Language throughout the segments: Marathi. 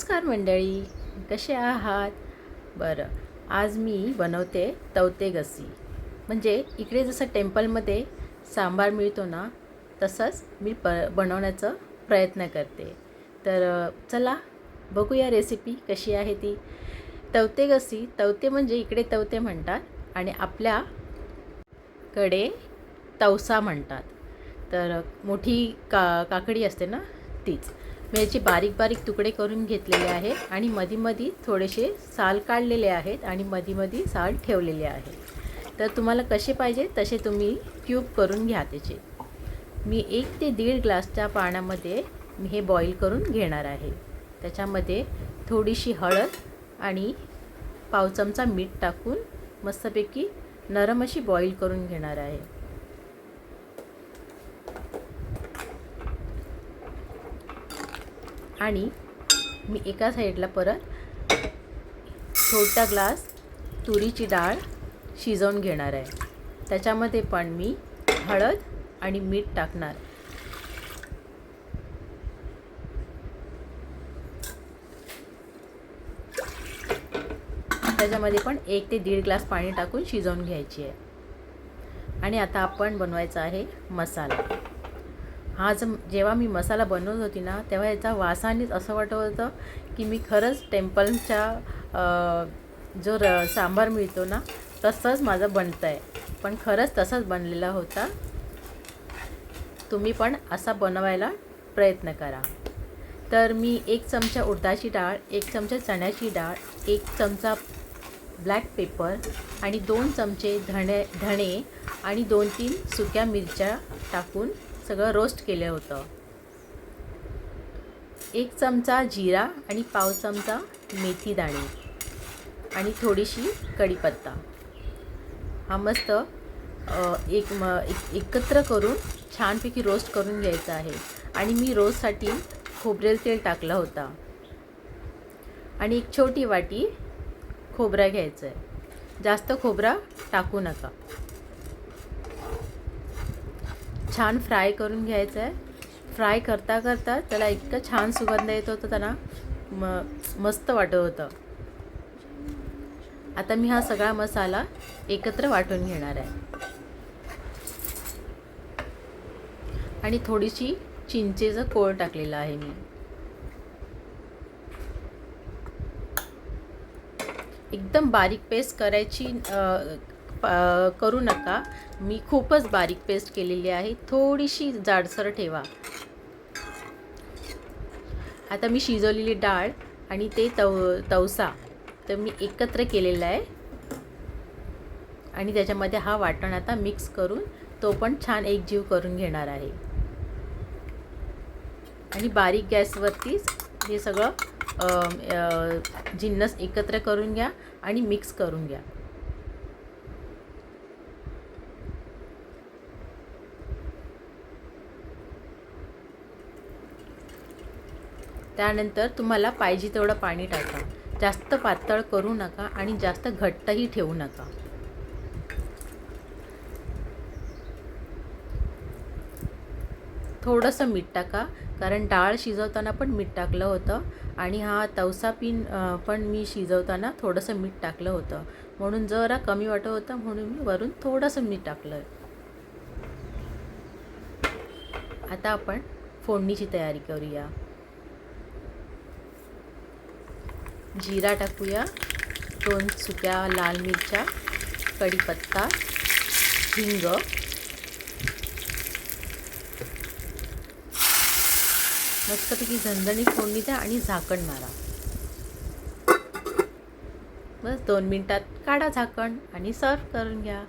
नमस्कार मंडळी कसे आहात? बरं आज मी बनवते तवते गसी म्हणजे इकडे जसं टेम्पलमध्ये सांबार मिळतो ना तसंच मी प बनवण्याचा प्रयत्न करते. तर चला बघूया रेसिपी कशी आहे ती. तवते गसी तवते म्हणजे इकडे तवते म्हणतात आणि आपल्याकडे तवसा म्हणतात. तर मोठी का काकडी असते ना तीच. मी याचे बारीक बारीक तुकडे करून घेतलेले आहेत आणि मधीमधी थोडेसे साल काढलेले आहेत आणि मधीमधी साल ठेवलेले आहे. तर तुम्हाला कसे पाहिजे तसे तुम्ही क्यूब करून घ्या त्याचे. मी एक ते दीड ग्लासच्या पाण्यामध्ये हे बॉईल करून घेणार आहे. त्याच्यामध्ये थोडीशी हळद आणि पाव चमचा मीठ टाकून मस्तपैकी नरम अशी बॉईल करून घेणार आहे. आणि मी एका साईडला परत छोटा ग्लास तुरीची डाळ शिजवून घेणार आहे. त्याच्यामध्ये पण मी हळद आणि मीठ टाकणार. त्याच्यामध्ये पण एक ते दीड ग्लास पाणी टाकून शिजवून घ्यायची आहे. आणि आता आपण बनवायचा आहे मसाला. हा ज जेव्हा मी मसाला बनवत होती ना तेव्हा याचा वासानेच असं वाटत होतं की मी खरंच टेम्पलच्या जो र सांबार मिळतो ना तसंच माझं बनतं आहे पण खरंच तसाच बनलेला होता. तुम्ही पण असा बनवायला प्रयत्न करा. तर मी एक चमचा उडदाची डाळ एक चमचा चण्याची डाळ एक चमचा ब्लॅक पेपर आणि दोन चमचे धणे धणे आणि दोन तीन सुक्या मिरच्या टाकून सगळं रोस्ट केलं होतं. एक चमचा जिरा आणि पाव चमचा मेथी दाणे आणि थोडीशी कढीपत्ता. हा मस्त एक म एक एकत्र करून छानपैकी रोस्ट करून घ्यायचा आहे. आणि मी रोजसाठी खोबरेल तेल टाकलं होता. आणि एक छोटी वाटी खोबरा घ्यायचं आहे जास्त खोबरा टाकू नका. छान फ्राय करून घ्यायचं आहे फ्राय करता करता त्याला इतकं छान सुगंध येत होतं त्यांना म मस्त वाटत होतं. आता मी हा सगळा मसाला एकत्र वाटून घेणार आहे. आणि थोडीशी चिंचेचं कोळ टाकलेलं आहे मी. एकदम बारीक पेस्ट करायची करू नका. मी खूपच बारीक पेस्ट केलेली आहे. थोडीशी जाडसर ठेवा. आता मी शिजवलेली डाळ आणि ते तव तवसा. तर मी एकत्र केलेला आहे. आणि त्याच्यामध्ये हा वाटण आता मिक्स करून तो पण छान एकजीव करून घेणार आहे. आणि बारीक गॅसवरतीच हे सगळं जिन्नस एकत्र करून घ्या आणि मिक्स करून घ्या. त्यानंतर तुम्हाला पाहिजे तेवढं पाणी टाका. जास्त पातळ करू नका आणि जास्त घट्टही ठेवू नका. थोडंसं मीठ टाका कारण डाळ शिजवताना पण मीठ टाकलं होतं आणि हा तवसा पिन पण मी शिजवताना थोडंसं मीठ टाकलं होतं. म्हणून जरा कमी वाटत होतं म्हणून मी वरून थोडंसं मीठ टाकलं आता आपण फोडणीची तयारी करूया. जिरा टाकूया. दोन सुक्या लाल मिरच्या कढीपत्ता हिंग. मस्तपैकी झणझणीत फोडणी द्या आणि झाकण मारा. बस दोन मिनटात काढा झाकण आणि सर्व करून घ्या.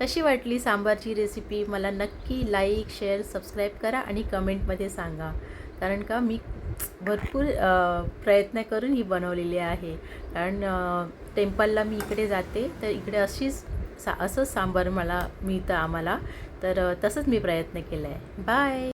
कशी वाटली सांबारची रेसिपी मला नक्की लाईक शेअर सबस्क्राईब करा आणि कमेंटमध्ये सांगा. कारण का मी भरपूर प्रयत्न करून ही बनवलेली आहे. कारण टेम्पलला मी इकडे जाते तर इकडे अशीच सा असंच सांबार मला मिळतं आम्हाला. तर तसंच मी प्रयत्न केला आहे बाय!